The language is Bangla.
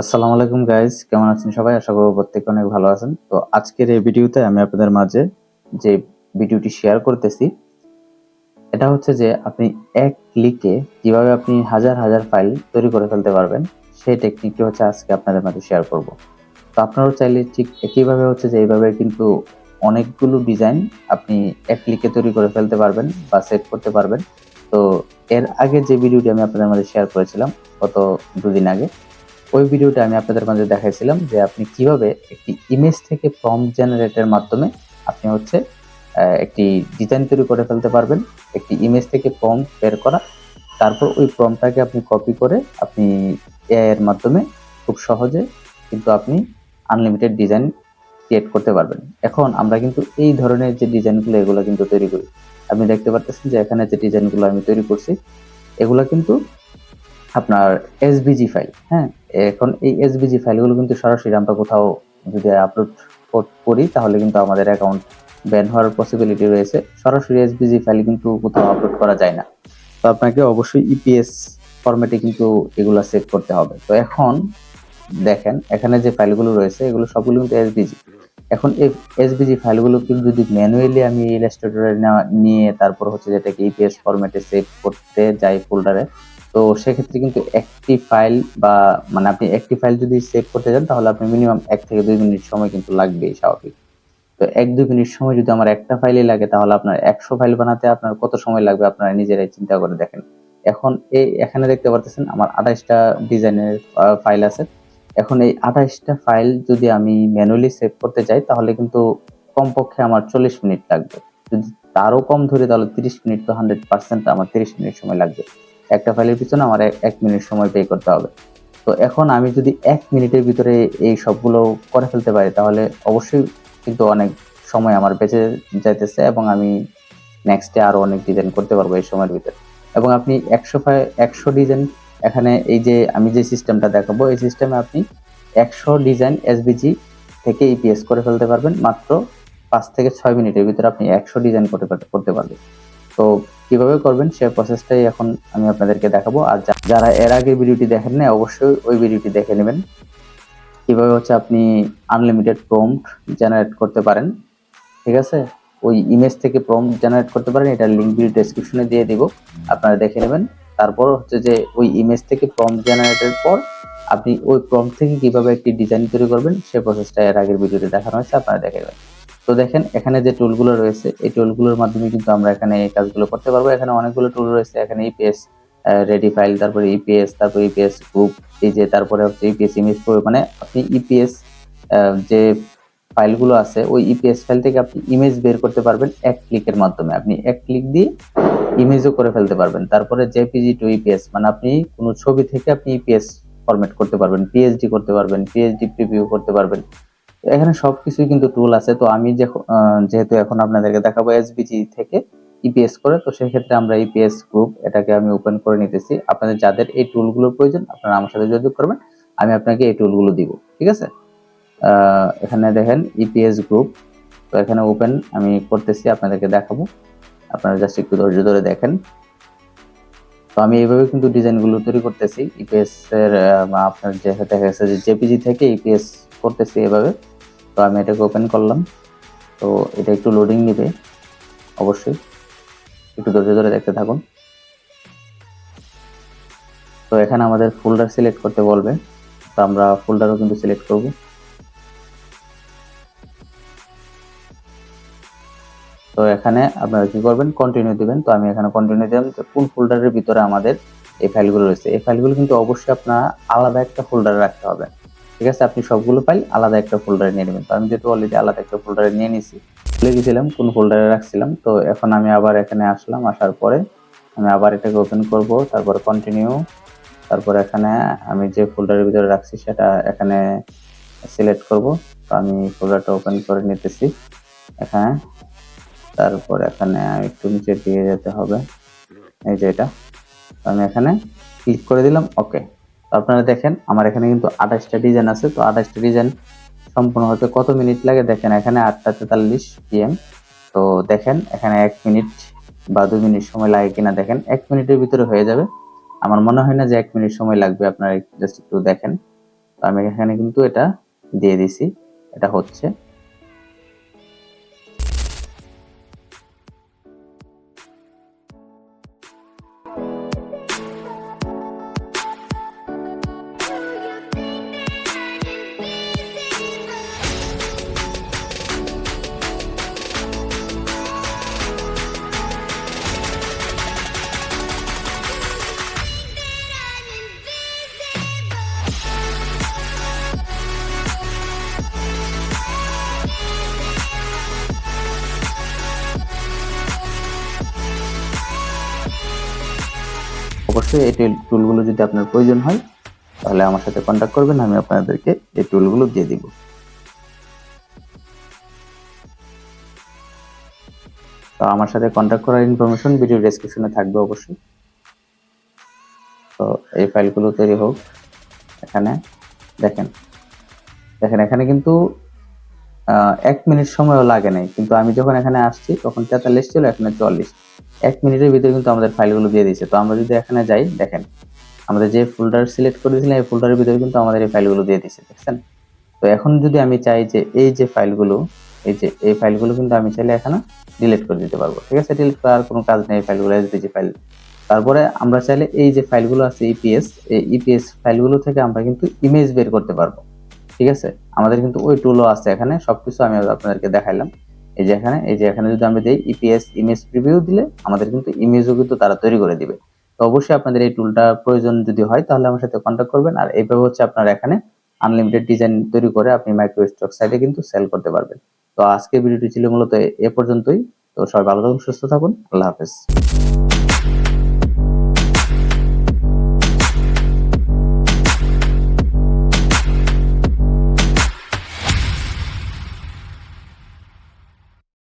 আসসালামু আলাইকুম গাইজ কেমন আছেন সবাই? আশা করব প্রত্যেকে অনেক ভালো আছেন। তো আজকের এই ভিডিওতে আমি আপনাদের মাঝে যে ভিডিওটি শেয়ার করতেছি, এটা হচ্ছে যে আপনি এক ক্লিকে কীভাবে আপনি হাজার হাজার ফাইল তৈরি করে ফেলতে পারবেন, সেই টেকনিকটি হচ্ছে আজকে আপনাদের মাঝে শেয়ার করব। তো আপনারাও চাইলে ঠিক একইভাবে হচ্ছে যে এইভাবে কিন্তু অনেকগুলো ডিজাইন আপনি এক ক্লিকে তৈরি করে ফেলতে পারবেন বা সেভ করতে পারবেন। তো এর আগে যে ভিডিওটি আমি আপনাদের মাঝে শেয়ার করেছিলাম, গত দুদিন আগে ওই ভিডিওটা আমি আপনাদের মাঝে দেখাইছিলাম যে আপনি কীভাবে একটি ইমেজ থেকে ফর্ম জেনারেটের মাধ্যমে আপনি হচ্ছে একটি ডিজাইন তৈরি করে ফেলতে পারবেন, একটি ইমেজ থেকে ফর্ম বের করা, তারপর ওই ফর্মটাকে আপনি কপি করে আপনি এআই এর মাধ্যমে খুব সহজে কিন্তু আপনি আনলিমিটেড ডিজাইন ক্রিয়েট করতে পারবেন। এখন আমরা কিন্তু এই ধরনের যে ডিজাইনগুলো এগুলো কিন্তু তৈরি করি। আপনি দেখতে পাচ্ছেন যে এখানে যে ডিজাইনগুলো আমি তৈরি করছি, এগুলো কিন্তু আপনার এসবিজি ফাইল হ্যাঁ? এখন এই এসবিজি ফাইলগুলো কিন্তু সরাসরি আমরা কোথাও যদি আপলোড করি তাহলে কিন্তু আমাদের অ্যাকাউন্ট ব্যান হওয়ার পসিবিলিটি রয়েছে। সরাসরি এসবিজি ফাইল কিন্তু কোথাও আপলোড করা যায় না। তো আপনাকে অবশ্যই ইপিএস ফরম্যাটে কিন্তু এগুলো সেভ করতে হবে। তো এখন দেখেন, এখানে যে ফাইলগুলো রয়েছে, এগুলো সবগুলো কিন্তু এসবিজি এখন এই এসবিজি কিন্তু যদি ম্যানুয়ালি আমি ইলাস্ট্রেটরে নিয়ে তারপর হচ্ছে যেটাকে ইপিএস ফরম্যাটে সেভ করতে যাই ফোল্ডারে তো সেক্ষেত্রে কিন্তু একটি ফাইল বা মানে আপনি একটি ফাইল যদি সেভ করতে যান তাহলে আপনি মিনিমাম এক থেকে দুই মিনিট সময় কিন্তু লাগবেই স্বাভাবিক। তো এক দুই মিনিট সময় যদি আমার একটা ফাইলে লাগে, তাহলে আপনার একশো ফাইল বানাতে আপনার কত সময় লাগবে আপনারা নিজেরাই চিন্তা করে দেখেন। এখন এই, এখানে দেখতে পারতেছেন আমার আঠাশটা ডিজাইনের ফাইল আছে। এখন এই আঠাশটা ফাইল যদি আমি ম্যানুয়ালি সেভ করতে চাই, তাহলে কিন্তু কমপক্ষে আমার চল্লিশ মিনিট লাগবে। যদি তারও কম ধরে, তাহলে তিরিশ মিনিট তো হান্ড্রেড পার্সেন্ট আমার তিরিশ মিনিট সময় লাগবে। একটা ফাইলের পিছনে আমার এক- মিনিট সময় পে করতে হবে। তো এখন আমি যদি এক মিনিটের ভিতরে এই সবগুলো করে ফেলতে পারি, তাহলে অবশ্যই কিন্তু অনেক সময় আমার বেঁচে যাইতেছে এবং আমি নেক্সটে আরও অনেক ডিজাইন করতে পারব এই সময়ের ভিতরে। এবং আপনি একশো ফাই একশো ডিজাইন এখানে এই যে আমি যে সিস্টেমটা দেখাবো, এই সিস্টেমে আপনি একশো ডিজাইন এসবিজি থেকে ইপিএস করে ফেলতে পারবেন। মাত্র পাঁচ থেকে ছয় মিনিটের ভিতরে আপনি একশো ডিজাইন করতে করতে পারবেন। তো কীভাবে করবেন সে প্রসেসটাই এখন আমি আপনাদেরকে দেখাবো। আর যারা এর আগে ভিডিওটি দেখেন না অবশ্যই ওই ভিডিওটি দেখে নেবেন। কীভাবে হচ্ছে আপনি আনলিমিটেড প্রম্পট জেনারেট করতে পারেন, ঠিক আছে? ওই ইমেজ থেকে প্রম্পট জেনারেট করতে পারেন, এটা লিঙ্ক ভিডিও ডেসক্রিপশনে দিয়ে দিব, আপনারা দেখে নেবেন। তারপর হচ্ছে যে ওই ইমেজ থেকে প্রম্পট জেনারেটের পর আপনি ওই প্রম্পট থেকে কীভাবে একটি ডিজাইন তৈরি করবেন, সে প্রসেসটা এর আগের ভিডিওতে দেখানো হয়েছে, আপনারা দেখে নেবেন। তো দেখেন, এখানে যে টুলগুলো রয়েছে, এই টুলগুলোর মাধ্যমে কিন্তু আমরা এখানে এই কাজগুলো করতে পারব। এখানে অনেকগুলো টুল রয়েছে, এখানে ইপিএস রেডি ফাইল তারপরে ইপিএস তারপরে ইপিএস গ্রুপ এই যে তারপরে হচ্ছে ইপিএস ইমেজ মানে আপনি ইপিএস যে ফাইলগুলো আছে, ওই ইপিএস ফাইল থেকে আপনি ইমেজ বের করতে পারবেন এক ক্লিকের মাধ্যমে। আপনি এক ক্লিক দিয়ে ইমেজও করে ফেলতে পারবেন। তারপরে জেপিজি টু ইপিএস মানে আপনি কোনো ছবি থেকে আপনি ইপিএস ফরম্যাট করতে পারবেন পিএইচডি করতে পারবেন পিএইচডি প্রিভিউ করতে পারবেন। এখানে সবকিছুই কিন্তু টুল আছে। তো আমি যেহেতু এখন আপনাদেরকে দেখাবো এসবিজি থেকে ইপিএস করে, তো সেক্ষেত্রে আমরা ইপিএস গ্রুপ এটাকে আমি ওপেন করে নিতেছি। আপনাদের যাদের এই টুলগুলোর প্রয়োজন, আপনারা আমার সাথে যোগাযোগ করবেন। আমি আপনাকে এই টুলগুলো দিব, ঠিক আছে? এখানে দেখেন ইপিএস গ্রুপ তো এখানে ওপেন আমি করতেছি, আপনাদেরকে দেখাবো। আপনারা জাস্ট একটু ধৈর্য ধরে দেখেন। তো আমি এইভাবে কিন্তু ডিজাইনগুলো তৈরি করতেছি। ইপিএস এর আপনার যে দেখা গেছে যে জেপিজি থেকে ইপিএস করতেছি এভাবে। তো আমি এটাকে ওপেন করলাম। তো এটা একটু লোডিং নিবে, অবশ্যই। একটু ধৈর্য ধরে দেখতে থাকুন। তো এখানে আমাদের ফোল্ডার সিলেক্ট করতে বলবে। তো আমরা ফোল্ডারও কিন্তু সিলেক্ট করব। তো এখানে আপনারা কি করবেন? কন্টিনিউ দিবেন। তো আমি এখানে কন্টিনিউ দিলাম যে কোন ফোল্ডারের ভিতরে আমাদের এই ফাইলগুলো রয়েছে। এই ফাইলগুলো কিন্তু অবশ্যই আপনারা আলাদা একটা ফোল্ডারে রাখতে হবে। ঠিক আছে? আপনি সবগুলো ফাইল আলাদা একটা ফোল্ডারে নিয়ে নেবেন। তো আমি যেহেতু অলরেডি আলাদা একটা ফোল্ডারে নিয়ে নিছি ভুলে গেছিলাম, কোন ফোল্ডারে রাখছিলাম, তো এখন আমি আবার এখানে আসলাম, আসার পরে আমি আবার এটাকে ওপেন করব, তারপর কন্টিনিউ তারপর এখানে আমি যে ফোল্ডারের ভিতরে রাখছি সেটা এখানে সিলেক্ট করব। তো আমি ফোল্ডারটা ওপেন করে নিতেছি, এখানে। তারপর এখানে একটু নিচে দিয়ে যেতে হবে, এই যে এটা। আমি এখানে ক্লিক করে দিলাম ওকে আপনারা দেখেন, আমার এখানে কিন্তু আঠাশটা ডিজাইন আছে, তো আঠাশটা ডিজাইন সম্পূর্ণ হতে কত মিনিট লাগে দেখেন, এখানে আটটা তেতাল্লিশ পিএম তো দেখেন, এখানে এক মিনিট বা দু মিনিট সময় লাগে কিনা দেখেন, এক মিনিটের ভিতরে হয়ে যাবে। আমার মনে হয় না যে এক মিনিট সময় লাগবে, আপনারা জাস্ট একটু দেখেন। তো আমি এখানে কিন্তু এটা দিয়ে দিছি, এটা হচ্ছে। অবশ্যই এই টুলগুলো যদি আপনার প্রয়োজন হয়, তাহলে আমার সাথে কন্ট্যাক্ট করবেন, আমি আপনাদেরকে এই টুলগুলো দিয়ে দিব। তো আমার সাথে কন্ট্যাক্ট করার ইনফরমেশন ভিডিও ডেসক্রিপশনে থাকবে অবশ্যই। তো এই ফাইলগুলো তৈরি হোক, এখানে দেখেন। দেখেন, এখানে কিন্তু এক মিনিট সময়ও লাগে নাই, কিন্তু আমি যখন এখানে আসছি, তখন তেতাল্লিশ ছিল, এখানে চুয়াল্লিশ এক মিনিটের ভিতরে কিন্তু আমাদের ফাইলগুলো দিয়ে দিয়েছে। তো আমরা যদি এখানে যাই, দেখেন, আমাদের যে ফোল্ডার সিলেক্ট করে করেছিলাম, এই ফোল্ডারের ভিতরে কিন্তু আমাদের এই ফাইলগুলো দিয়ে দিয়েছে, দেখছেন? তো এখন যদি আমি চাই যে এই যে ফাইলগুলো, এই যে, এই ফাইলগুলো কিন্তু আমি চাইলে এখানে ডিলিট করে দিতে পারব, ঠিক আছে? ডিলিট করার কোনো কাজ নেই ফাইলগুলো এসবিজি ফাইল। তারপরে আমরা চাইলে এই যে ফাইলগুলো আছে ইপিএস এই ইপিএস ফাইলগুলো থেকে আমরা কিন্তু ইমেজ বের করতে পারব, ঠিক আছে? আমাদের কিন্তু ওই টুলও আছে এখানে, সবকিছু আমি আপনাদেরকে দেখাইলাম। এই যে এখানে, এই যে এখানে যদি আমরা দিই ইপিএস ইমেজ প্রিভিউ দিলে আমাদের কিন্তু ইমেজও কিন্তু তারা তৈরি করে দিবে। তো অবশ্যই আপনাদের এই টুলটা প্রয়োজন যদি হয়, তাহলে আমার সাথে কন্ট্যাক্ট করবেন। আর এইভাবে হচ্ছে আপনারা এখানে আনলিমিটেড ডিজাইন তৈরি করে আপনি মাইক্রো স্টক সাইটে কিন্তু সেল করতে পারবেন। তো আজকে ভিডিওটি ছিল মূলত এ পর্যন্তই। তো সবাই ভালো থাকুন, সুস্থ থাকুন। আল্লাহ হাফেজ।